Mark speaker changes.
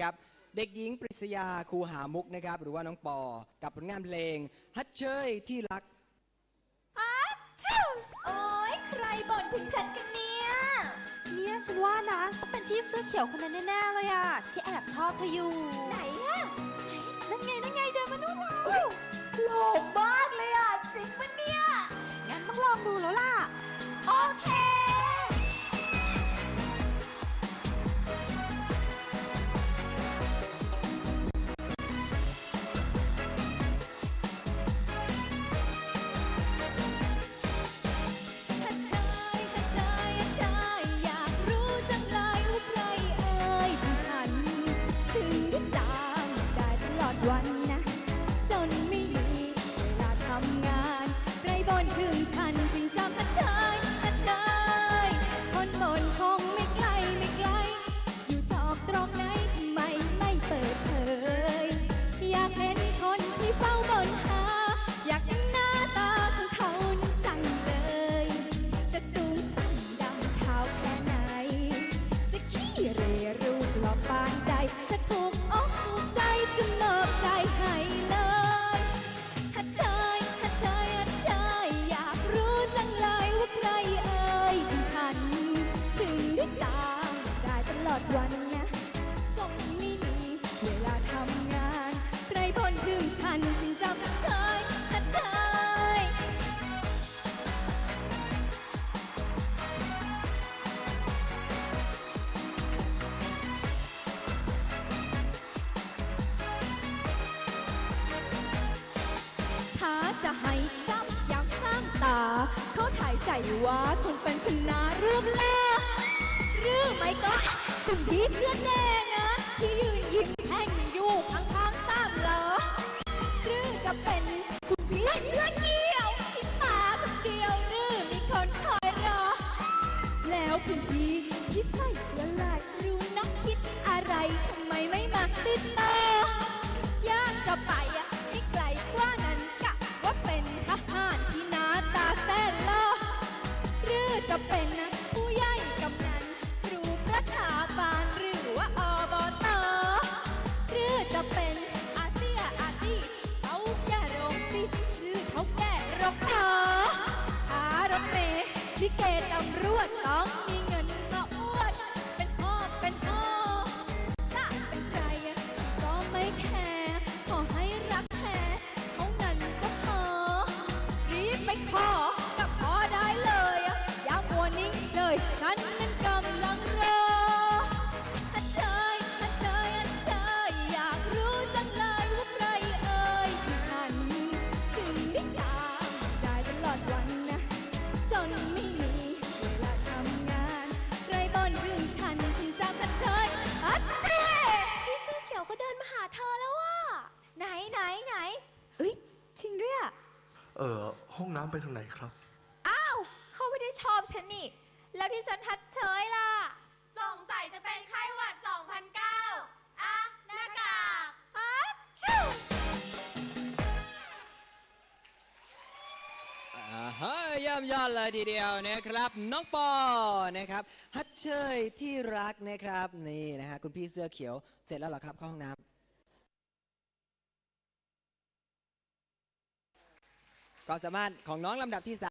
Speaker 1: ครับเด็กหญิงปริศยาคูหามุกนะครับ หรือว่าน้องปอ กับผลงานเพลง ฮัตเชยที่รัก
Speaker 2: ชิวโอ้ยใครบ่นถึงฉันกันเนี่ย
Speaker 3: เนี่ยฉันว่านะต้องเป็นพี่เสื้อเขียวคนนั้นแน่ๆเลยอะที่แอบชอบเธออยู่
Speaker 2: ไหนอะ
Speaker 3: นั่นไงนั่นไงเดินมานู่นแล้ว
Speaker 2: หล่อมากเลยอะจริงปะเนี่ย
Speaker 3: งั้นต้องลองดูแล้วล่ะ
Speaker 2: โอเค ไรบนถึงฉัน ส่ว่าคงเป็นพนารูปล่าหรือไม่ก็คุณพี่เสื้อแดงนะที่ยืนยิ้มแห้งอยู่ข้างๆตามเหรอหรือจะเป็นคุณพี่เสื้อเขียวที่มาคนเดียวหรือมีคนคอยรอ แล้วคุณพี่ที่ใส่เสื้อลายรู้นักคิดอะไรทำไมไม่มาติดต่อยากจะไปอะให้กลกว่า จะเป็นนะผู้ใหญ่กำนันครูประชาบาลหรือว่าอบตหรือจะเป็นอาเซียอาตีเขาแก่โรงสิหรือเขาแก่รกขออารถเมย์ลิเกตำรวจต้องมี ฉยฉันนั้นกำลังรอฮัทเชยฮัทเชยฮัทเชยอยากรู้จังเลยว่าใครเอ่ยที่ฉันถึงได้ตามได้ตลอดวันนะจนไม่มีเวลาทำงานใครบ่นถึงฉันถึงจำกันเฉยอัดเช่พี่เสื้อเขียวก็เดินมาหาเธอแล้วว่ะไหนไหนไหนเอ้ยจริงด้วยอะ
Speaker 4: เออห้องน้ำไปทางไหนครับ
Speaker 2: อ้าว เขาไม่ได้ชอบฉันนี่ แล้วที่ฉันทัดเฉยล่ะ สงสัยจะเป็นไข้หวัด 2009 อะ หน้ากากอัดชิว
Speaker 1: อ่าฮะเย่ำยอดเลยทีเดียวนะครับ น้องปอนะครับ ฮัตเชยที่รักนะครับนี่นะฮะคุณพี่เสื้อเขียวเสร็จแล้วเหรอครับเข้าห้องน้ำความสามารถของน้องลำดับที่